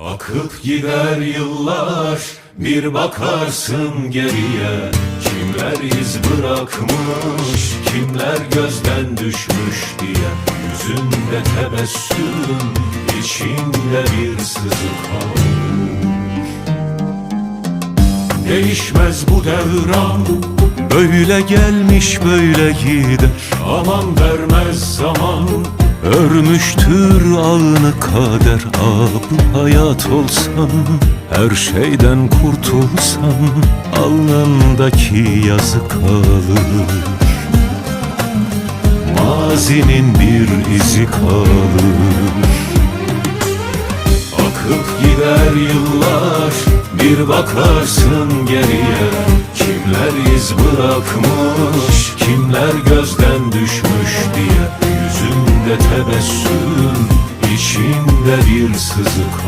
Akıp gider yıllar bir bakarsın geriye. Kimler iz bırakmış kimler gözden düşmüş diye. Yüzünde tebessüm içinde bir sızı kalır Değişmez bu devran Böyle gelmiş böyle gider. Aman vermez zaman Örmüştür ağını kader Ab hayat olsan Her şeyden kurtulsan Alnındaki yazı kalır. Mazinin bir izi kalır. Akıp gider yıllar Bir bakarsın geriye. Kimler iz bırakmış Kimler gözden düşmüş diye Yüzünde tebessüm içinde bir sızı kalır